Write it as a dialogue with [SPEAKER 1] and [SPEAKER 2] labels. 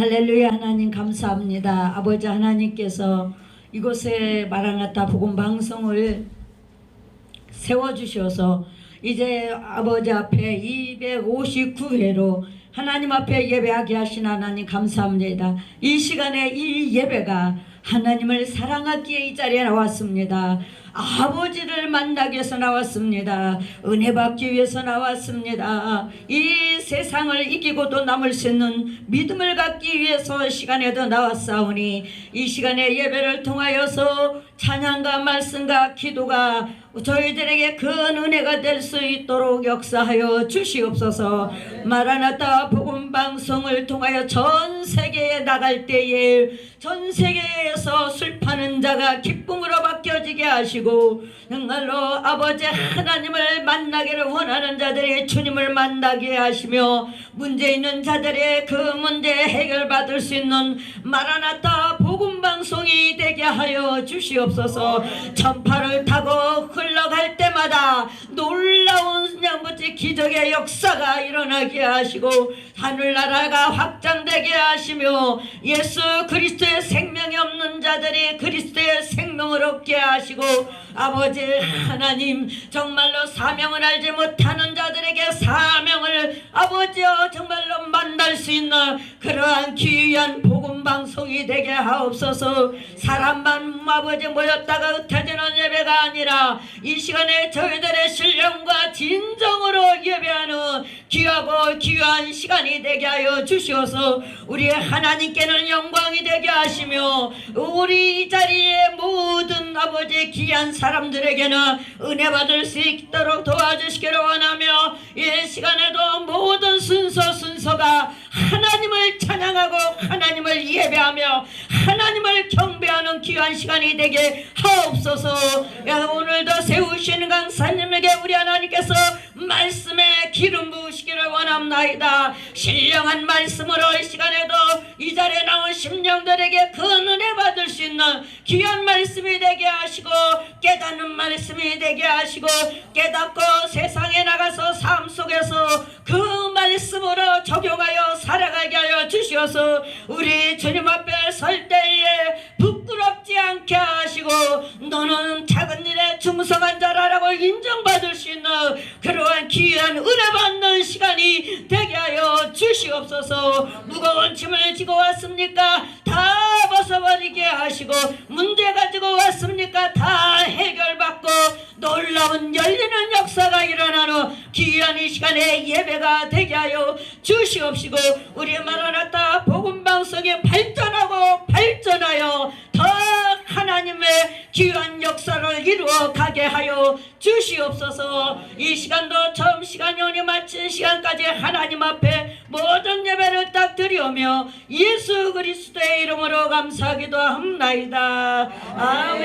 [SPEAKER 1] 할렐루야 하나님 감사합니다. 아버지 하나님께서 이곳에 마라나타 복음 방송을 세워 주셔서 이제 아버지 앞에 259회로 하나님 앞에 예배하게 하신 하나님 감사합니다. 이 시간에 이 예배가 하나님을 사랑하기에 이 자리에 나왔습니다. 아버지를 만나기 위해서 나왔습니다. 은혜 받기 위해서 나왔습니다. 이 세상을 이기고도 남을 수 있는 믿음을 갖기 위해서 시간에도 나왔사오니 이 시간에 예배를 통하여서 찬양과 말씀과 기도가 저희들에게 큰 은혜가 될 수 있도록 역사하여 주시옵소서 마라나타 복음 방송을 통하여 전 세계에 나갈 때에 전 세계에 서술 파는 자가 기쁨으로 바뀌어지게 하시고 정말로 아버지 하나님을 만나기를 원하는 자들이 주님을 만나게 하시며 문제 있는 자들의 그 문제 해결받을 수 있는 마라나타 복음 방송이 되게 하여 주시옵소서. 전파를 타고 흘러갈 때마다 놀라운 양부지 기적의 역사가 일어나게 하시고 하늘나라가 확장 되게 하시며 예수 그리스도의 생명이 없는 자들이 그리스도의 생명을 얻게 하시고 아버지 하나님 정말로 사명을 알지 못하는 자들에게 사명을 아버지여 정말로 만날 수 있는 그러한 귀한 복음 방송이 되게 하옵소서. 사람만 아버지 모였다가 흩어지는 예배가 아니라 이 시간에 저희들의 신령과 예배하는 귀하고 귀한 시간이 되게 하여 주시어서 우리 하나님께는 영광이 되게 하시며 우리 이 자리에 모든 아버지 귀한 사람들에게는 은혜 받을 수 있도록 도와주시기를 원하며 이 시간에도 모든 순서 순서가 하나님을 찬양하고 하나님을 예배하며 하나님을 경배하는 귀한 시간이 되게 하옵소서. 야, 오늘도 세우시는 강사님에게 우리 하나님께서 말씀에 기름 부으시기를 원합나이다. 신령한 말씀으로 이 시간에도 이 자리에 나온 심령들에게 큰 은혜 받을 수 있는 귀한 말씀이 되게 하시고 깨닫는 말씀이 되게 하시고 깨닫고 세상에 나가서 삶 속에서 그 말씀으로 적용하여 살아가게 하여 주시어서 우리 주님 앞에 설 때에 부끄럽지 않게 하시고 너는 작은 일에 충성한 자라라고 인정받을 수 있는 그러한 귀한 은혜 받는 시간이 되게 하여 주시옵소서. 무거운 짐을 지고 왔습니까? 다 벗어버리게 하시고 문제 가지고 왔습니까? 다 해결받고 놀라운 열리는 역사가 일어나는 귀한 이 시간에 예배가 되게 하여 주시옵시고 우리 마라나타 복음방송이 발전하고 가게 하여 주시옵소서. 이 시간도 처음 시간이 오니 마친 시간까지 하나님 앞에 모든 예배를 딱 드리오며 예수 그리스도의 이름으로 감사하기도 합나이다. 아멘